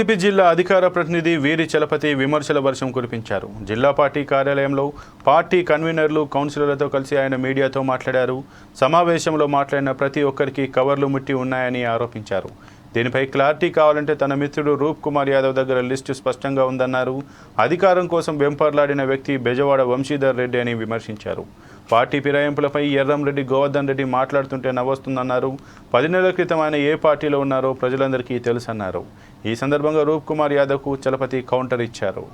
YCP జిల్లా అధికార ప్రతినిధి వీరి చలపతి విమర్శల వర్షం కురిపించారు. జిల్లా పార్టీ కార్యాలయంలో పార్టీ కన్వీనర్లు కౌన్సిలర్లతో కలిసి ఆయన మీడియాతో మాట్లాడారు. సమావేశంలో మాట్లాడిన ప్రతి ఒక్కరికి కవర్లు ముట్టి ఉన్నాయని ఆరోపించారు. దీనిపై క్లారిటీ కావాలంటే తన మిత్రుడు రూప్ కుమార్ యాదవ్ దగ్గర లిస్టు స్పష్టంగా ఉందన్నారు. అధికారం కోసం వెంపర్లాడిన వ్యక్తి బెజవాడ వంశీధర్ రెడ్డి అని విమర్శించారు. పార్టీ ఫిరాయింపులపై ఎర్రంరెడ్డి గోవర్ధన్ రెడ్డి మాట్లాడుతుంటే నవ్వొస్తుందన్నారు. పది నెలల క్రితం ఆయన ఏ పార్టీలో ఉన్నారో ప్రజలందరికీ తెలుసన్నారు. ఈ సందర్భంగా రూప్ కుమార్ యాదవ్కు చలపతి కౌంటర్ ఇచ్చారు.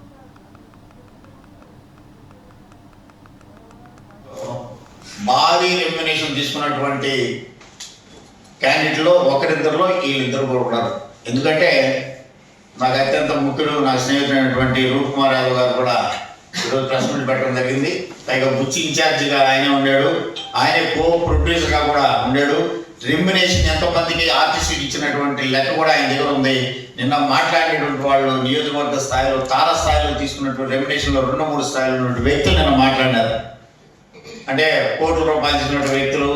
భారీ రెమ్యునేషన్ తీసుకున్నటువంటి క్యాండిడేట్లో ఒకరిద్దరిలో వీళ్ళిద్దరు కూడా ఉన్నారు. ఎందుకంటే నాకు అత్యంత ముఖ్యుడు నా స్నేహితుడైనటువంటి రూప్ కుమార్ యాదవ్ గారు కూడా ఈరోజు ప్రెస్ మీట్ పెట్టడం జరిగింది. పైగా బుచ్చి ఇన్ఛార్జిగా ఆయనే ఉన్నాడు ఆయనే కో ప్రొడ్యూసర్గా కూడా ఉన్నాడు రెమ్యునేషన్ ఎంతమందికి ఆర్టీసీకి ఇచ్చినటువంటి లెక్క కూడా ఆయన దగ్గర ఉంది. నిన్న మాట్లాడేటువంటి వాళ్ళు నియోజకవర్గ స్థాయిలో తార స్థాయిలో తీసుకున్నటువంటి రెమ్యునేషన్లో రెండు మూడు స్థాయిలో ఉన్నటువంటి వ్యక్తులు నిన్న మాట్లాడినారు. అంటే కోట్ల రూపాయలు ఇచ్చినటువంటి వ్యక్తులు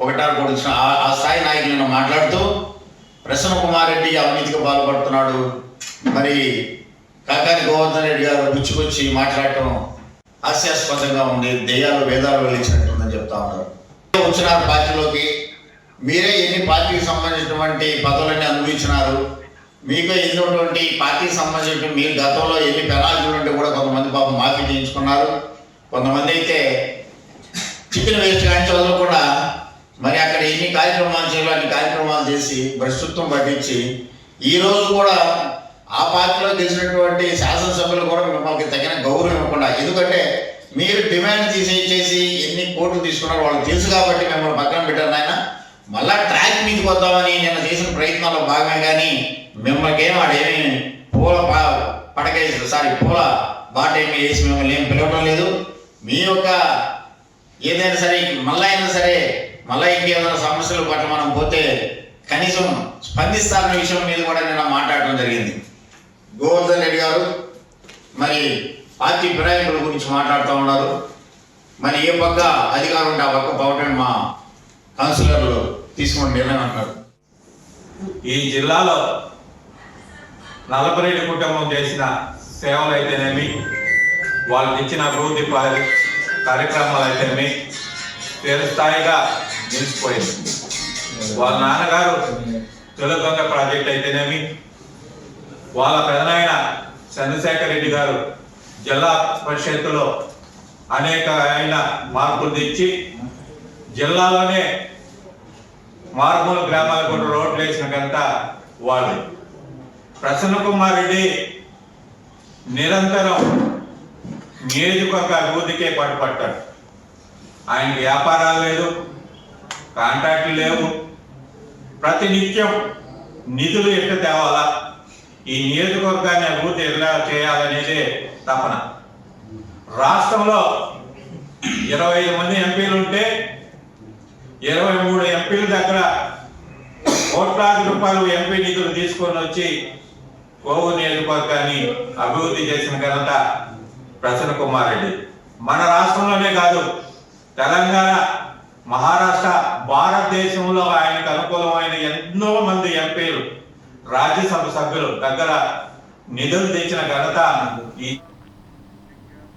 ఒకటారు కూడా ఆ- స్థాయి నాయకులను మాట్లాడుతూ ప్రసన్న కుమార్ రెడ్డి అవినీతికి పాల్పడుతున్నాడు. మరి కాకాని గోవర్ధన్ రెడ్డి గారు గుచ్చికొచ్చి మాట్లాడటం హాస్యాస్పదంగా ఉంది దెయ్యాలు వేదాలు వెళ్ళించినట్టుందని చెప్తా ఉన్నారు. వచ్చినారు పార్టీలోకి? మీరే ఎన్ని పార్టీకి సంబంధించినటువంటి పదవులన్నీ అనుభవించినారు? మీకు ఎన్నటువంటి పార్టీకి సంబంధించిన మీరు గతంలో ఎన్ని పెనాల్టీలు ఉంటే కూడా కొంతమంది పాపం మాఫీ చేయించుకున్నారు. కొంతమంది అయితే చికెన్ వేస్ట్ కానీ కూడా మరి అక్కడ ఎన్ని కార్యక్రమాలు చేయాలో అన్ని కార్యక్రమాలు చేసి భ్రష్టత్వం పట్టించి ఈ రోజు కూడా ఆ పార్టీలో గెలిచినటువంటి శాసనసభ్యులు కూడా మిమ్మల్ని తగిన గౌరవం ఇవ్వకుండా ఎందుకంటే మీరు డిమాండ్ తీసి ఎన్ని కోట్లు తీసుకున్నారో వాళ్ళకి తెలుసు కాబట్టి మిమ్మల్ని పక్కన పెట్టారు నాయన. మళ్ళా ట్రాక్ మీదకి వద్దామని నేను చేసిన ప్రయత్నాల్లో భాగమే కానీ మిమ్మల్ని ఏం ఆడేమి పూల పడకేసి సారీ పూల బాట ఏమి వేసి మిమ్మల్ని ఏం పిలవడం లేదు. మీ యొక్క ఏదైనా సరే మళ్ళా అయినా సరే మళ్ళీ ఇంకేదైనా సమస్యల పట్ల మనం పోతే కనీసం స్పందిస్తారన్న విషయం మీద కూడా నిన్న మాట్లాడడం జరిగింది. గోవర్ధన్ రెడ్డి గారు మరి పార్టీ ఫిరాయింపుల గురించి మాట్లాడుతూ ఉన్నారు. మరి ఏ పక్క అధికారం ఉంటే ఆ పక్క పోవటం మా కౌన్సిలర్లు తీసుకున్న నిర్ణయం అంటారు ఈ జిల్లాలో నలభై కుటుంబం చేసిన సేవలు అయితేనేమి వాళ్ళకి ఇచ్చిన అభివృద్ధి కార్యక్రమాలు అయితేనేమి స్థాయిగా నిలిచిపోయింది వాళ్ళ నాన్నగారు తొలగొంగ ప్రాజెక్ట్ అయితేనేమి? వాళ్ళ పెదనాయన చంద్రశేఖర్ రెడ్డి గారు జిల్లా పరిషత్తులో అనేక ఆయన మార్పులు తెచ్చి జిల్లాలోనే మారుమూల గ్రామాలకు కూడా రోడ్లు వేసిన ఘనత వాళ్ళు ప్రసన్న కుమార్ రెడ్డి నిరంతరం నియోజకవర్గ అభివృద్ధికే పాటుపడ్డాడు. ఆయన వ్యాపారాలు లేదు కాంట్రాక్టులు లేవు. ప్రతి నిత్యం నిధులు ఎట్లా తేవాలా? ఈ నియోజకవర్గాన్ని అభివృద్ధి ఎలా చేయాలనేదే తపన. రాష్ట్రంలో ఇరవై ఐదు మంది ఎంపీలు ఉంటే ఇరవై మూడు ఎంపీల దగ్గర కోట్లాది రూపాయలు ఎంపీ నిధులు తీసుకొని వచ్చి కోవు నియోజకవర్గాన్ని అభివృద్ధి చేసిన ఘనత ప్రసన్న కుమార్ రెడ్డి. మన రాష్ట్రంలోనే కాదు తెలంగాణ మహారాష్ట్ర భారతదేశంలో ఆయనకు అనుకూలమైన ఎన్నో మంది ఎంపీలు రాజ్యసభ సభ్యులు దగ్గర నిధులు తెచ్చిన ఘనత ఈ